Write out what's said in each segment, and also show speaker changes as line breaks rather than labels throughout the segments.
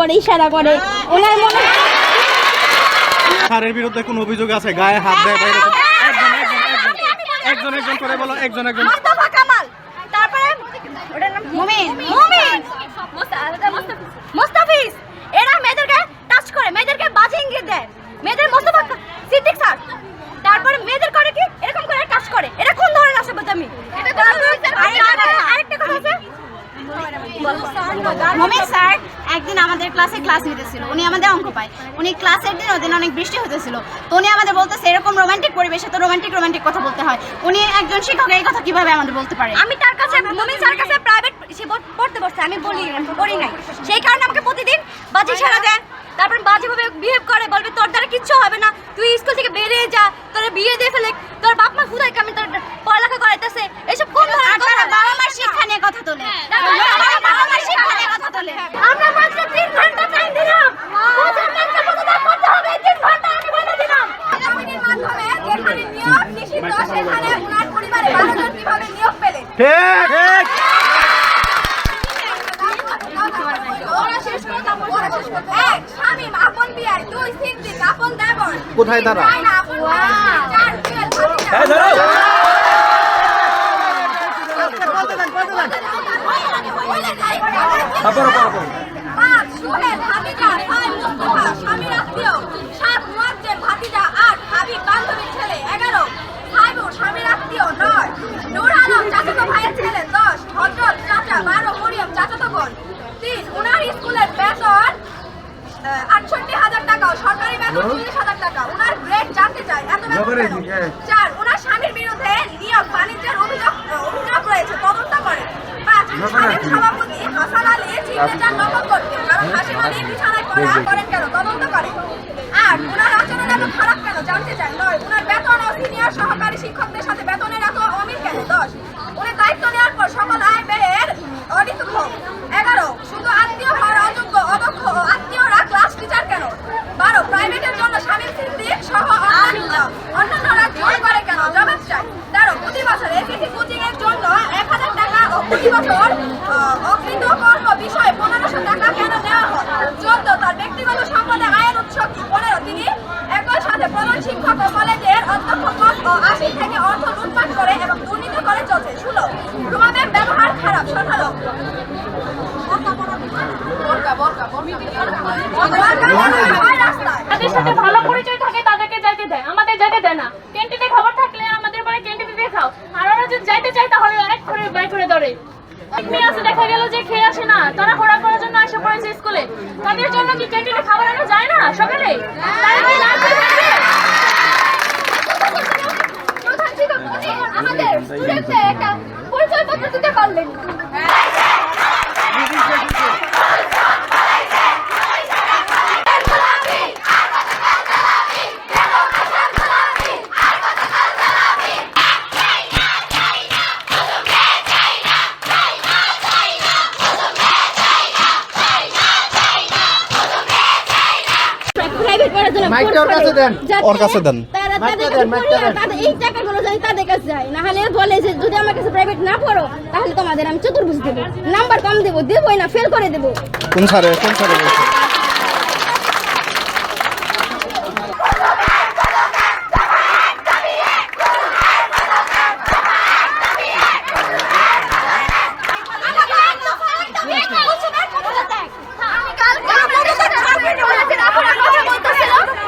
করে ইশারা করে। ওনার মনে
স্যারের বিরুদ্ধে কোনো অভিযোগ আছে? গায়ে হাত দেয় একজন একজন একজন করে বলো একজন একজন।
কামাল তারপরে ওটার নাম মুমিন। মুমিন। মোস্তাফিজ। এরা মেয়েদেরকে টাচ করে মেয়েদেরকে বাজে ইঙ্গিত দেয়। মেয়েদের মোস্তফা কা- সিদ্দিক স্যার। তারপরে মেয়েদের করে কি? এরকম করে টাচ করে। এটা কোন ধরনের আসে বলতে এটা আরেকটা কথা আছে।
স্যার একদিন আমাদের ক্লাসে ক্লাস নিতেছিল। উনি আমাদের অঙ্ক পায়। উনি ক্লাসের দিন ওদিন অনেক বৃষ্টি হতেছিল। তো উনি আমাদের বলতেছে এরকম রোমান্টিক পরিবেশে তো রোমান্টিক রোমান্টিক কথা বলতে হয়। উনি একজন শিক্ষক এই কথা কীভাবে আমাদের বলতে পারে?
আমি তার কাছে মমিন স্যার কাছে প্রাইভেট সে পড়তে বসছে আমি বলি পড়ি নাই। সেই কারণে আমাকে প্রতিদিন বাজি সারা দেন তারপর বাজে ভাবে বিহেভ করে বলবে তোর দ্বারা কিচ্ছু হবে না। তুই স্কুল থেকে বেরিয়ে যা তোর বিয়ে দিয়ে ফেলে। তোর বাপ মা খুদাই আমি তোর পড়ালেখা করাইতেছে। এসব কোন ধরনের কথা?
বাবা মার শিক্ষা নিয়ে কথা তোলে। বাবা মার শিক্ষা নিয়ে কথা তোলে।
আমরা মাত্র তিন ঘণ্টা টাইম দিলাম। মাধ্যমে যেখানে নিয়োগ নিষিদ্ধ সেখানে উনার পরিবারে বারো কীভাবে নিয়োগ পেলেন
ঠিক ঠিক
ওরা শেষ করে তারপর ওরা শেষ করতে এক শামীম আপন বিয়ার দুই সিদ্দিক আপন দেবর
কোথায় তারা?
তিন রায়না আপন ভাই, চার জুয়েল ভাতিজা। পাঁচ সোহেল ভাতিজা ছয় মুস্তফা স্বামীর আত্মীয় সাত মুয়াজ্জেম ভাতিজা আট হাবিব বান্ধবীর ছেলে এগারো সাইবুর স্বামীর আত্মীয় নয় নূর আলম চাচাতো ভাইয়ের ছেলে দশ। হজরত চাচা বারো। মরিয়ম চাচাতো বোন তিন উনার স্কুলের বেতন আটষট্টি হাজার টাকা ও সরকারি বেতন তিরিশ হাজার টাকা। উনার গ্রেড জানতে চাই এত বেতন চার উনার স্বামীর বিরুদ্ধে নিয়োগ বাণিজ্যের অভিযোগ অভিযোগ রয়েছে তদন্ত করে। পাঁচ স্বামীর সভাপতি হাসান আলী চিনতে নকল করতে কারণ হাসিম আলী বিছানায় পড়া করেন কেন? তদন্ত করে। আট উনার আচরণ এত খারাপ কেন? জানতে চাই নয় উনার বেতন ও সিনিয়র সহকারী শিক্ষকদের সাথে বেতনের এত অমিল কেন দশ উনি দায়িত্ব নেওয়ার পর সকল আয় ব্যয়ের অনিত হোক এগারো শুধু আত্মীয় হওয়ার অযোগ্য অদক্ষ ও আত্মীয়রা ক্লাস টিচার কেন বারো প্রাইভেটের জন্য স্বামী সিদ্দিক সহ অন্যান্য অন্যান্যরা জোর করে কেন জবাব চাই তেরো প্রতি বছর এসএসসি কোচিং এর জন্য এক হাজার টাকা ও প্রতি বছর আহ, অকৃত কর্ম বিষয়ে পনেরোশো টাকা কেন নেওয়া হয় চোদ্দ তার ব্যক্তিগত সম্পদে আয়ের উৎস কি পনেরো তিনি একই সাথে প্রধান শিক্ষক ও কলেজের অধ্যক্ষ পদ ও আশি থেকে অর্থ লুটপাট করে এবং দুর্নীতি করে চলছে ষোলো রুমাদের ব্যবহার খারাপ সতেরো রাস্তায়
তাদের সাথে ভালো পরিচয় থাকে তাদেরকে যাইতে দেয় আমাদের যাইতে দেয় না ক্যান্টিনে খাবার থাকলে আমাদের পরে ক্যান্টিনে দিয়ে খাও আর ওরা যদি যাইতে চায় তাহলে এক করে বাই করে ধরে মেয়ে আছে দেখা গেল যে খেয়ে আসে না তারা ঘোরা করার জন্য আসে পড়েছে স্কুলে তাদের ক্যান্টিনে খাবার আনা যায় না সকালে?
আমাদের স্টুডেন্টদের একটা পরিচয় পত্র দিতে পারলেন।
মাইকটা ওর কাছে দেন।
ওর কাছে দেন।
তারা তাদের কাছে
মাইকটা
পড়িয়া
দেন।
তাদের এই টাকাগুলো যদি তাদের কাছে যায় না হলে বলে যে যদি আমার কাছে প্রাইভেট না পড়ো তাহলে তোমাদের আমি চতুর্ভুজ দেবো নাম্বার কম দেবো দেবোই না ফেল করে দেবো
কোন স্যারে কোন স্যারে বলছে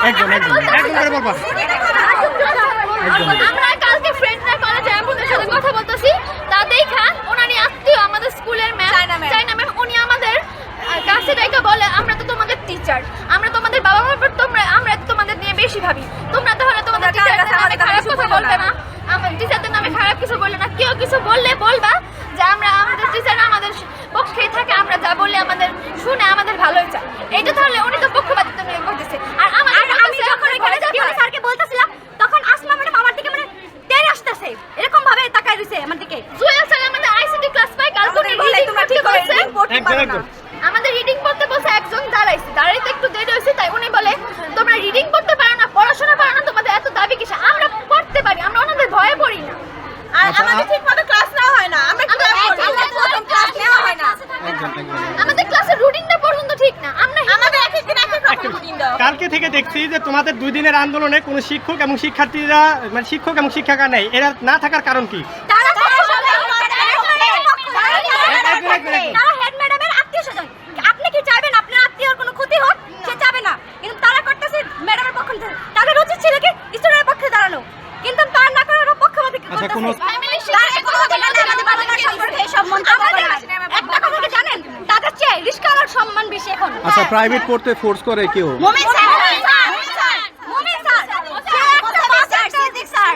একজন একজন একজন করে বলবা
আমরা কালকে ফ্রেন্ডরা কলেজে আপনাদের সাথে কথা বলতেছি তা দেখা ওনারই আত্মীয় আমাদের স্কুলের ম্যাম চাইনা ম্যাম উনি আমাদের আহ, কাছে দেখে বলে আমরা তো তোমাদের টিচার আমরা তোমাদের বাবা মার পর তোমরা আমরা তো তোমাদের নিয়ে বেশি ভাবি তোমরা তাহলে তোমাদের টিচারদের নামে খারাপ কথা বলবে না। টিচারদের নামে খারাপ কিছু বললে না। কেউ কিছু বললে বলবা যে আমরা আমাদের টিচার আমাদের পক্ষেই থাকে আমরা যা বললে আমাদের শুনে আমাদের ভালোই চায় এটা তাহলে উনি তো পক্ষপাতিত্ব নিয়ে করতেছে। আর আমার
আমি যখন এখানে স্যারকে বলতেছিলাম তখন আসমা ম্যাডাম আমার দিকে মানে টেনে আসতেছে। এরকম ভাবে তাকাই দিছে আমার দিকে।
জুয়েল স্যার আমাদের আইসিটি ক্লাস পাই কালকে
বলে তোমরা ঠিক করে
আমাদের
ক্লাসের রুটিনটা
পর্যন্ত
ঠিক না।
আমরা
আমাদের এক একদিন এক এক রকম রুটিন দাও।
কালকে থেকে দেখছি যে তোমাদের দুই দিনের আন্দোলনে কোনো শিক্ষক এবং শিক্ষার্থীরা মানে শিক্ষক এবং শিক্ষিকা নেই। এরা না থাকার কারণ কি?
প্রাইভেট পড়তে ফোর্স করে কেউ?
স্যার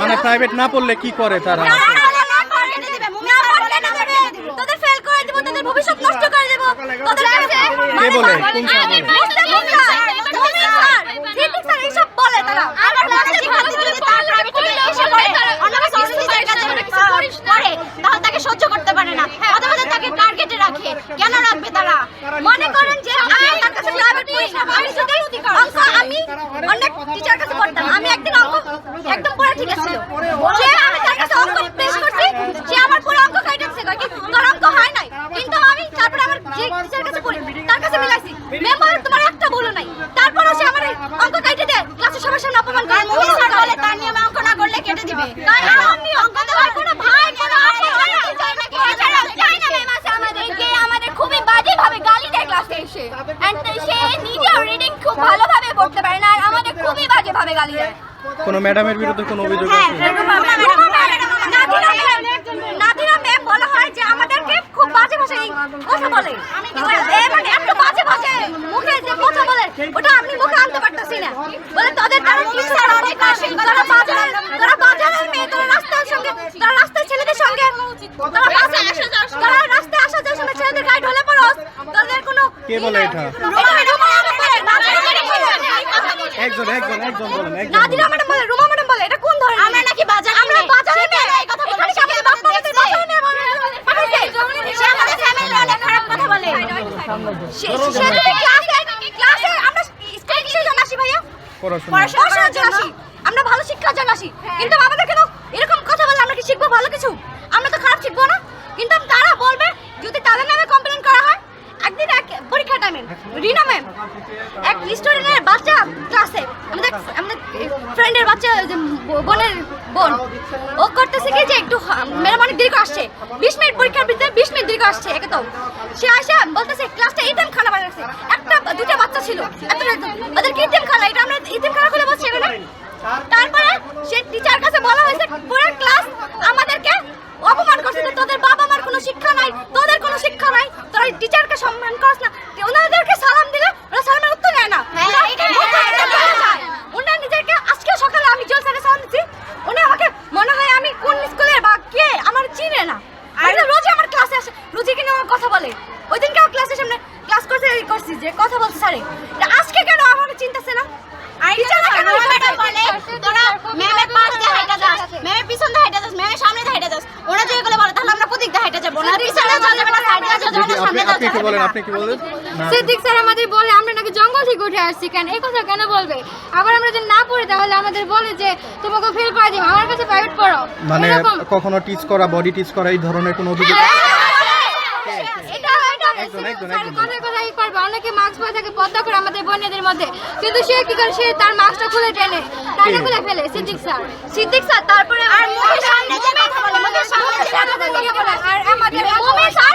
মানে প্রাইভেট না পড়লে কি করে তারা?
না, না, না, না, না, করে দিবে, মুমিন স্যার বললে না করে দিব। তোদের ফেল করে দিব তোদের ভবিষ্যৎ নষ্ট করে দেব। তোদের কাছে
কে বলে? কোন
সহ্য করতে পারে না। রাখে। কেন রাখবে তারা?
মনে করেন যে আমি তার কাছে প্রাইভেট পড়ি আমি যদি অঙ্ক আমি অনেক টিচার কাছে পড়তাম। আমি একদিন অঙ্ক একদম পড়া ঠিক আছে? যে আমি তার কাছে অঙ্ক পেশ করছি যে আমার পুরো অঙ্ক কাইটেছে কি তোর অঙ্ক হয় নাই। কিন্তু আমি তারপরে আমার যে টিচার কাছে পড়ি তার কাছে মিলাইছি ম্যাম বলে তোমার একটা ভুলও নাই তারপরও সে আমার অঙ্ক কাইটে দেয় ক্লাসের সবার সামনে অপমান করে
আর মুমিন স্যার বলে তার নিয়মে অঙ্ক না করলে কেটে দিবে
তাই আমি অঙ্ক দেওয়ার কোনো ভাই কোনো আছে এছাড়াও চাইনা ম্যাম আছে আমাদেরকে আমাদের খুবই বাজে ভাবে গালি দেয় ক্লাসে এসে এন্ড সে নিজেও রিডিং খুব ভালোভাবে পড়তে পারে না আর আমাদের খুবই বাজে ভাবে গালি দেয়
কোনো ম্যাডামের বিরুদ্ধে কোনো অভিযোগ
হ্যাঁ
আছে?
নাদিরা ম্যাম বলা হয় যে আমাদেরকে খুব বাজে ভাষায় কথা বলে। এ মানে এত বাজে ভাষায় মুখে যে কথা বলে ওটা আমি মুখে আনতে পারতেছি না। বলে তাদের তারা টিচার অনেক আসে তারা বাজার তারা বাজারের মেয়ে তারা রাস্তার সঙ্গে তারা রাস্তার ছেলেদের সঙ্গে তারা বাসে আসা যাওয়ার তারা রাস্তায় আসা যাওয়ার সময় ছেলেদের গায়ে ঢলে পড়স তাদের কোনো
কে বলে এটা?
রুমা রুমা ম্যাডাম বলে নাদিরা ম্যাডাম বলে
একজন একজন একজন বলেন একজন
নাদিরা। ম্যাডাম বলে রুমা ম্যাডাম বলে এটা কোন ধরনের?
আমরা নাকি বাজারে
আমরা। বাজারে
সে এই কথা বলে?
এখানে আমাদের বাপ
দেখছে?
বাসায় নিয়ে বলে।
সে আমাদের ফ্যামিলির অনেক খারাপ কথা বলে।
সে- সে ক্লাসে ক্লাসে আমরা স্কুলে কিসের জন্য আসি ভাইয়া।
পড়াশোনা।
পড়াশোনার জন্য আসি। আমরা ভালো শিক্ষার জন্য আসি। কিন্তু আমাদের কেন এরকম কথা বললে আমরা কি শিখব ভালো কিছু আমরা তো খারাপ শিখব না কিন্তু তারা বলবে যদি তাদের নামে কমপ্লেন করা হয় একদিন এক পরীক্ষা টাইমে রিনা ম্যাম এক বাচ্চা ক্লাসে আমাদের আমাদের ফ্রেন্ডের বাচ্চা বোনের বোন। ও যে একটু অনেক আসছে। বিশ মিনিট পরীক্ষার বিশ মিনিট আসছে একে তো সে আসে, বলতেছে ক্লাসটা ইতিম খানা বানিয়ে একটা দুটা বাচ্চা ছিল। এত ওদের কি খানা? এটা আমরা খানা খুলে এখানে। তারপরে সে টিচার কাছে বলা হয়েছে, পুরো ক্লাস আমাদেরকে অপমান করছে তোদের বাবা মার কোনো শিক্ষা নাই। তোদের কোনো শিক্ষা নাই। তোরা টিচারকে সম্মান করস না। ওনাদেরকে সালাম দিলে ওরা সালামের উত্তর নেয় না।
হ্যাঁ,
যায়। উনি নিজেকে আজকে সকালে আমি জল স্যারের সালাম দিচ্ছি উনি আমাকে মনে হয় আমি কোন স্কুলের বা কে আমার চিনে না। আর রোজ আমার ক্লাসে আসে। রোজই কিনে আমার কথা বলে। ওই দিনকে ক্লাসের সামনে ক্লাস করতে করছি যে কথা বলছে স্যারে তা আজকে কেন আমাকে চিন্তাছে না
আর
টিচার কেন
রুমা ম্যাডাম বলে তোরা ম্যামের পাশ দিয়ে হাইটা যাস ম্যামের পিছন দিয়ে হাইটা যাস ম্যামের সামনে দিয়ে হাইটা যাস ওরা যে এগুলো বলে তাহলে আমরা কোদিক দিয়ে হাইটা যাব না পিছনে যাওয়া যাবে না সাইডে যাওয়া যাবে
দেখি
না
আপনি আপনি কি বলেন আপনি কি বলেন?
সিদ্দিক স্যার আমাদের বলে আমরা নাকি জঙ্গল থেকে উঠে আসছি কেন? এই কথা কেন বলবে? আবার আমরা যদি না পড়ি তাহলে আমাদের বলে যে তোমাকে ফেল করে দিব আমার কাছে প্রাইভেট পড়ো।
মানে কখনো টিচ করা বডি টিচ করা এই ধরনের কোনো অভিযোগ আছে?
এটা এটা
একজন একজন
স্যার
একজন
কথায় কথায় ই করবে অনেকে মাস্ক পরে থাকে পদ্মা করে আমাদের বোনেদের মধ্যে। কিন্তু সে কি করে? সে তার মাস্কটা খুলে টেনে টানে খুলে ফেলে সিদ্দিক স্যার।
সিদ্দিক স্যার তারপরে
আর মুখের সামনে যে কথা বলে মুখের সামনে যে কথা বলে
আর
আমাদের মুমিন স্যার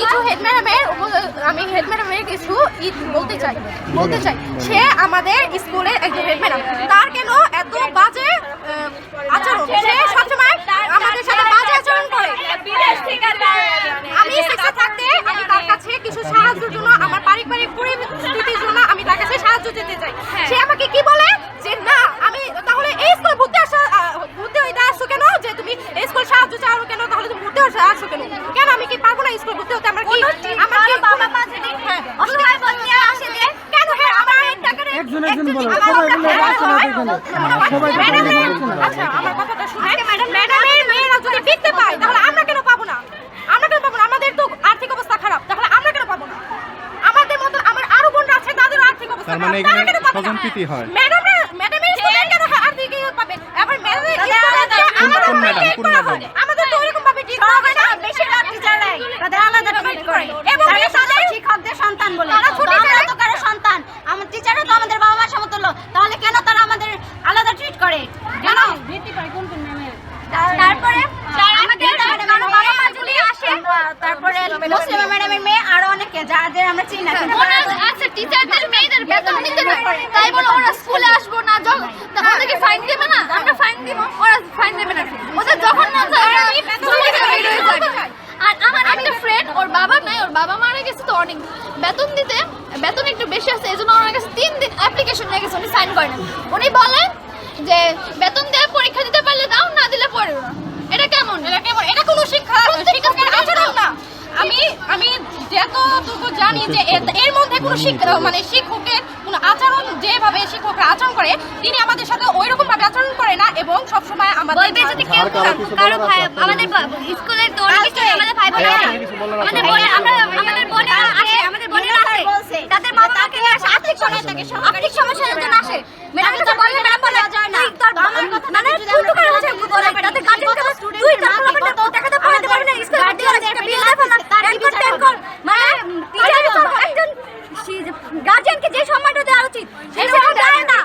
কিছু হেড ম্যাডামের আমি হেড ম্যাডামের কিছু ই বলতে চাই বলতে চাই। সে আমাদের স্কুলের একজন হেড ম্যাডাম তার কেন এত বাজে আচরণ? সে সবসময় আমাদের সাথে বাজে আচরণ করে। আমি থাকতে আমি তার কাছে কিছু সাহায্যের জন্য আমার পারিবারিক পরিস্থিতির জন্য আমি তার কাছে সাহায্য যেতে চাই। সে আমাকে কি বলে? যে না আমি তাহলে এই স্কুলে ভর্তি আসা ভর্তি হইতে আসছো কেন? যে তুমি এই স্কুল সাহায্য চাও কেন? তাহলে তুমি ভর্তি হতে আসছো কেন? কেন আমি কি স্কুল ভর্তি হতে আমরা কি আমার কি বাবা মা যদি হ্যাঁ
অসহায় বলতে আসে যে
কেন হ্যাঁ আমার টাকার
একজন একজন বলো সবাই বলে আসছে এখানে সবাই।
আচ্ছা আমার কথাটা শুনে ম্যাডাম ম্যাডামের মেয়েরা যদি বৃত্তি পায় তাহলে আমরা কেন পাবো না আমরা কেন পাবো না আমাদের তো আর্থিক অবস্থা খারাপ তাহলে আমরা কেন পাবো না আমাদের মতো আমার আরও বোনরা আছে তাদের আর্থিক অবস্থা
তার মানে
খারাপ, তারা
এখানে
কেন পাবে না?
স্বজনপ্রীতি হয়।
ম্যাডামের ম্যাডামের স্টুডেন্ট কেন আর্থিক ইয়ে পাবে আবার ম্যাডামের আমাদের
কোন ম্যাডাম?
treat
কোন
করা
ম্যাডাম?
হয়। আমাদের তো ওইরকম ভাবে ঠিক করা হয় না
বেশিরভাগ টিচাররাই তাদের আলাদা ট্রিট করে
এবং
তারা
তাদের-
তাদের শিক্ষকদের সন্তান বলে
তারা ছোট
তো আমরা
ছেলে-
তো কারও সন্তান আমার টিচাররা তো আমাদের বাবা মার সমতুল্য তাহলে কেন তারা আমাদের আলাদা ট্রিট করে কেন
তারপরে আমাদের কারও বাবা মা যদি আসে
তারপরে মুসলিমা ম্যাডামের মেয়ে আরও অনেকে যাদের আমরা চিনি না কিন্তু
ওরা আছে টিচারদের মেয়েদের বেতন দিতে না তাই বলে ওরা স্কুলে আসব না যখন তা ওদেরকে ফাইন দেবে না আমরা ফাইন দিব ওরা ফাইন দেবে না ওদের যখন না যায় ওরা স্কুল থেকে বের হয়ে যাবে। আর আমার একটা ফ্রেন্ড ওর বাবা নাই ওর বাবা মারা গেছে তো অনেক বেতন দিতে বেতন একটু বেশি আছে এই জন্য ওনার কাছে তিন দিন অ্যাপ্লিকেশন নিয়ে গেছে উনি সাইন করেন উনি বলেন যে বেতন দিয়ে পরীক্ষা দিতে পারলে দাও না দিলে পড়ো না এটা কেমন এটা কেমন এটা কোনো শিক্ষা শিক্ষকের আচরণ না আমি আমি যতটুকু জানি যে এর- এর মধ্যে কোনো শিক্ষা মানে শিক্ষকের কোনো আচরণ যেভাবে শিক্ষকরা আচরণ করে তিনি আমাদের সাথে ওই রকম ভাবে আচরণ করে না এবং সবসময় আমাদের
বলবে যদি কেউ কারও ভাই আমাদের ব- স্কুলের তো অনেক কিছু আমাদের ভাই বোনেরা আমাদের বোনে আমরা আমাদের বোনেরা আসে আমাদের বোনেরা আসে
বলছে।
তাদের মা বাবাকে নিয়ে আসে আর্থিক সমস্যা আর্থিক সমস্যার জন্য আসে ম্যাডাম কাছে বললে ম্যাডাম বলে যায় না মানে তুই তো করে হচ্ছে বলে তাদের গার্জেনকে তুই তোর বাবাকে টাকা তো পাঠাতে পারবি না স্কুলে ভর্তি হলে একটা বিল দেবে না তার রিপোর্ট টেন কর মানে টিচার একজন গার্জেনকে যে সম্মানটা দেওয়া উচিত সেই সম্মান দেয় না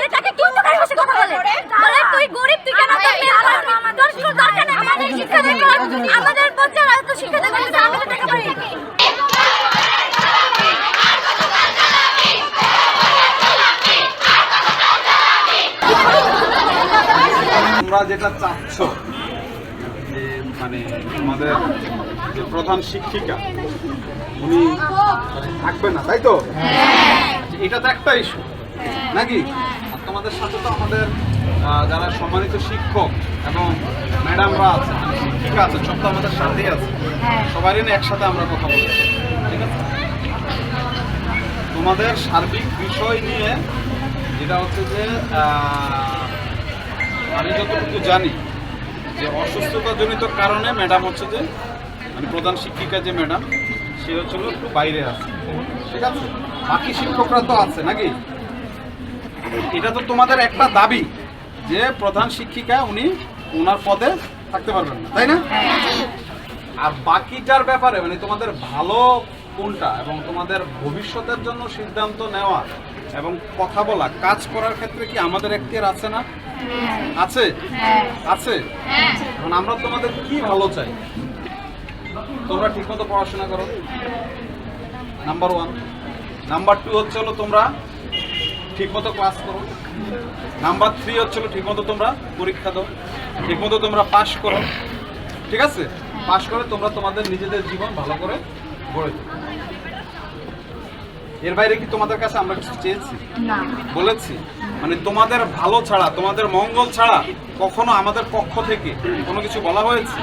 এটাকে তুই তো করে বসে কথা বলে বলে তুই গরিব তুই কেন তোর মেয়ে আমার তোর কোনো দরকার নেই আমাদের শিক্ষা দেখো আমাদের বাচ্চারা তো শিক্ষা দেখো আমি তো টাকা পাই
তোমরা যেটা চাচ্ছ যে মানে আমাদের যে প্রধান শিক্ষিকা উনি থাকবে না তাই তো? আচ্ছা, এটা তো একটা ইস্যু নাকি? আর তোমাদের সাথে তো আমাদের যারা সম্মানিত শিক্ষক এবং ম্যাডামরা আছে মানে শিক্ষিকা আছে সব তো আমাদের সাথেই আছে। সবারই নিয়ে একসাথে আমরা কথা বলছি ঠিক আছে? তোমাদের সার্বিক বিষয় নিয়ে যেটা হচ্ছে যে আমি যতটুকু জানি যে অসুস্থতাজনিত কারণে ম্যাডাম হচ্ছে যে মানে প্রধান শিক্ষিকা যে ম্যাডাম, সে হচ্ছিল একটু বাইরে আছে। ঠিক আছে? বাকি শিক্ষকরা তো আছে নাকি? এটা তো তোমাদের একটা দাবি যে প্রধান শিক্ষিকা উনি ওনার পদে থাকতে পারবেন না, তাই না? আর বাকিটার ব্যাপারে মানে তোমাদের ভালো কোনটা এবং তোমাদের ভবিষ্যতের জন্য সিদ্ধান্ত নেওয়া এবং কথা বলা কাজ করার ক্ষেত্রে কি আমাদের এখতিয়ার আছে না? আছে? আছে? এখন আমরা তোমাদের কি ভালো চাই? তোমরা ঠিকমতো পড়াশোনা করো। নাম্বার ওয়ান নাম্বার টু হচ্ছে হলো তোমরা ঠিকমতো ক্লাস করো। নাম্বার থ্রি হচ্ছে হলো ঠিকমতো তোমরা পরীক্ষা দাও। ঠিকমতো তোমরা পাশ করো। ঠিক আছে? পাশ করে তোমরা তোমাদের নিজেদের জীবন ভালো করে গড়ে তোলো। এর বাইরে কি তোমাদের কাছে আমরা কিছু চেয়েছি? বলেছি? মানে তোমাদের ভালো ছাড়া তোমাদের মঙ্গল ছাড়া কখনো আমাদের পক্ষ থেকে কোনো কিছু বলা হয়েছে?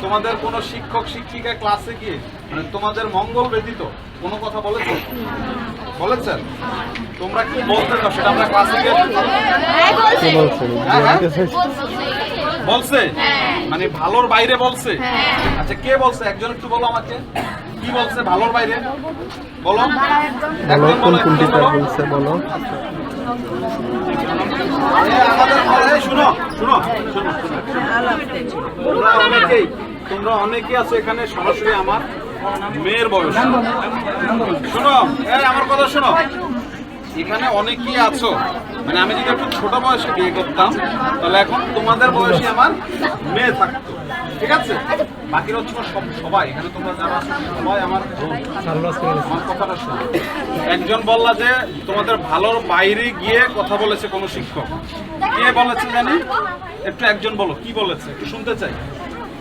তোমাদের কোনো শিক্ষক শিক্ষিকা ক্লাসে গিয়ে মানে তোমাদের মঙ্গল ব্যতীত কোনো কথা বলেছে বলেছেন? তোমরা কি বলতে চাও সেটা আমরা ক্লাসে গিয়ে
বলছে?
হ্যাঁ, হ্যাঁ। মানে ভালোর বাইরে বলছে? আচ্ছা কে বলছে? একজন একটু বলো আমাকে। কি বলছে? ভালোর বাইরে? বলো।
বলো কোন
বলো,
কোন
একজন
টিচার
বলো।
বলছে বলো।
আমাদের ঘরে শুনো শুনো শুনো শুনো, শুনো। তোমরা অনেকেই তোমরা অনেকেই আছো এখানে সরাসরি আমার মেয়ের বয়স। শুনো এই আমার কথা শোনো।
এখানে অনেকেই আছো। মানে আমি যদি একটু ছোট বয়সে বিয়ে করতাম তাহলে এখন তোমাদের বয়সী আমার মেয়ে থাকতো। ঠিক আছে? বাকিরা হচ্ছে সব সবাই এখানে তোমরা যারা আছো সবাই আমার আমার কথাটা শোনো। একজন বললা যে তোমাদের ভালোর বাইরে গিয়ে কথা বলেছে কোনো শিক্ষক। কে বলেছে জানি? একটু একজন বলো কি বলেছে? একটু শুনতে চাই।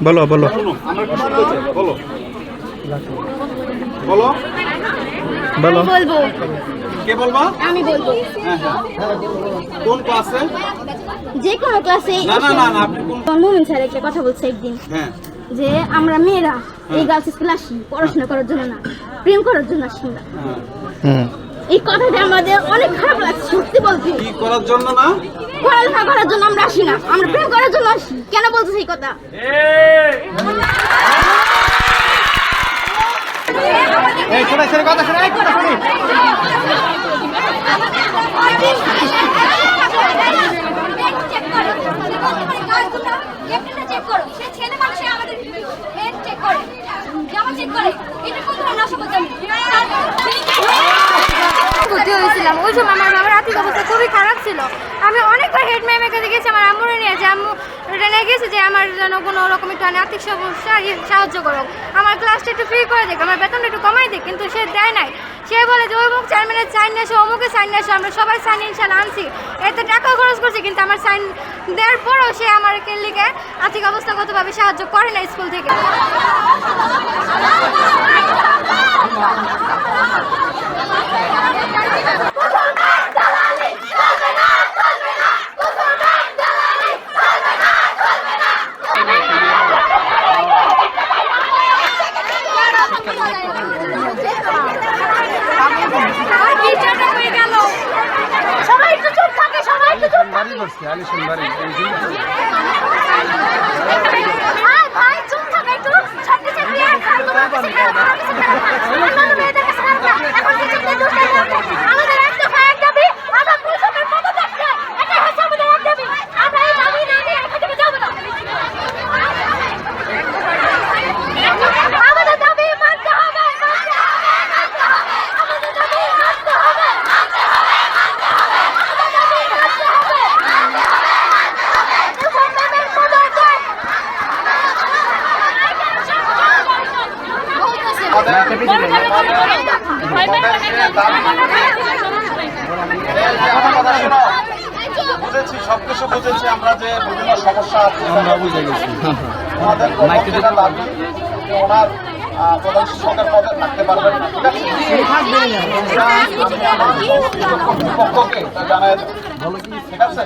বলো বলো।
শুনুন আমরা একটু শুনতে চাই বলো। বলো।
বলো।
বলব।
কে বলবা?
আমি বলব।
হ্যাঁ হ্যাঁ। কোন ক্লাসে?
যে কোনো ক্লাসে
না না না না আপনি কোন
মুমিন স্যার একটা কথা বলছে একদিন।
হ্যাঁ।
যে আমরা মেয়েরা এই গার্লস স্কুলে আসি পড়াশোনা করার জন্য না প্রেম করার জন্য আসি আমরা।
হ্যাঁ।
এই কথাটা আমাদের অনেক খারাপ লাগছে সত্যি বলছি।
কি করার জন্য না?
পড়ালেখা করার জন্য আমরা আসি না আমরা প্রেম করার জন্য আসি। কেন বলছো সেই কথা?
এই শোনা শোনা কথা শোনা। এই কথা শুনি
চেক করো সে ছেলে মানুষে আমাদের হেড চেক করে জামা চেক করে এটা কোন ধরনের অসভ্যতামি
ভর্তি হয়েছিলাম ওই সময় আমার বাবার আর্থিক অবস্থা খুবই খারাপ ছিল আমি অনেকবার হেড ম্যামের কাছে গেছি আমার আম্মুরে নিয়ে যে আম্মু নিয়ে গেছে যে আমার যেন কোনো রকম একটু আর্থিক সমস্যা সাহায্য করো আমার ক্লাসটা একটু ফ্রি করে দেখ আমার বেতনটা একটু কমাই দিক, কিন্তু সে দেয় নাই। সে বলে যে মুখ চেয়ারম্যানের সাইন নিয়ে এসো অমুকে সাইন নিয়ে এসো আমরা সবাই সাইন ইনশাল্লাহ আনছি। এতে টাকা খরচ করছি, কিন্তু আমার সাইন দেওয়ার পরও সে আমার লিগে আর্থিক অবস্থাগতভাবে সাহায্য করে না স্কুল থেকে
সবাই একটু চুপ থাকে সবাই একটু চুপ হ্যাঁ ভাই চুপ থাকে একটু ছোট্ট ছোট্ট ইয়ে খাই তোমার কাছে খারাপ আমার কাছে খারাপ না অন্যান্য মেয়েদের কাছে খারাপ না এখন কিছু দিয়ে দুষ্টাই করবে আমাদের একটা ভাই এক দাবি আমরা পুলিশের মতো থাকতে এটা হচ্ছে আমাদের এক দাবি আমরা এই দাবি না নিয়ে এখান থেকে যাব না আমাদের দাবি মানতে হবে মানতে হবে মানতে হবে আমাদের দাবি মানতে হবে মানতে হবে মানতে হবে আমাদের দাবি মানতে হবে মানতে হবে মানতে হবে মুসলমানের পদত্যাগ
বুঝেছি সব কিছু বুঝেছি আমরা যে বিভিন্ন সমস্যা আছে আমরা বুঝে গেছি আমাদের যেটা দাবি যে ওনার আহ, প্রধান শিক্ষকের পদে থাকতে পারবেন না ঠিক আছে এটা আমি আমার কর্তৃপক্ষকে দেব। ঠিক আছে?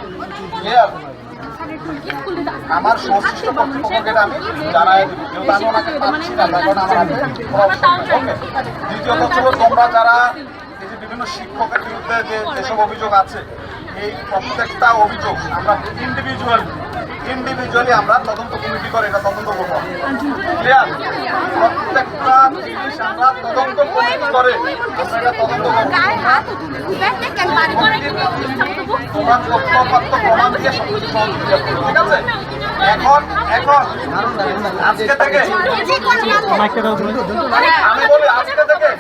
আমার সংশ্লিষ্ট কর্তৃপক্ষকে আমি জানাই দেব আমি ওনাকে পাচ্ছি না কারণ আমার হাতে দ্বিতীয়ত তোমরা যারা এই যে বিভিন্ন শিক্ষকের বিরুদ্ধে যে যেসব অভিযোগ আছে, এই প্রত্যেকটা অভিযোগ আমরা ইন্ডিভিজুয়ালি ইন্ডিভিজুয়ালি আমরা তদন্ত কমিটি করে এটা তদন্ত করব। ক্লিয়ার প্রত্যেকটা জিনিস আমরা তদন্ত কমিটি করে আমরা এটা তদন্ত করব। তোমার পক্ষপাত প্রমাণ দিয়ে সহযোগিতা করব ঠিক আছে এখন এখন আজকে থেকে আমি বলি আজকে থেকে ক্লাসে কোনো শিক্ষক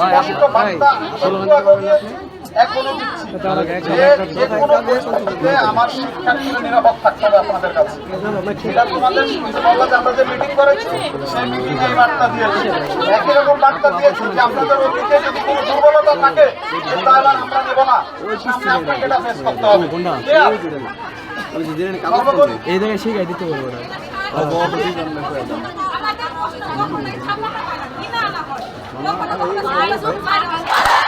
স্পষ্ট বার্তা সত্য এবং দিয়েছি এখনও দিচ্ছি। যে যে কোনো পরিস্থিতিতে আমার শিক্ষার্থীরা নিরাপদ থাকতে হবে আপনাদের কাছে। এটা তোমাদের বলল আমরা যে মিটিং করেছি সেই মিটিং এই বার্তা দিয়েছি। একই রকম বার্তা দিয়েছি যে আপনাদের অতীতে যদি কোনো দুর্বলতা থাকে তাহলে আমরা নেব না। সামনে আপনাকে এটা ফেস করতে হবে।
এই জায়গায় শিখাই দিতে পারব না।
আমাদের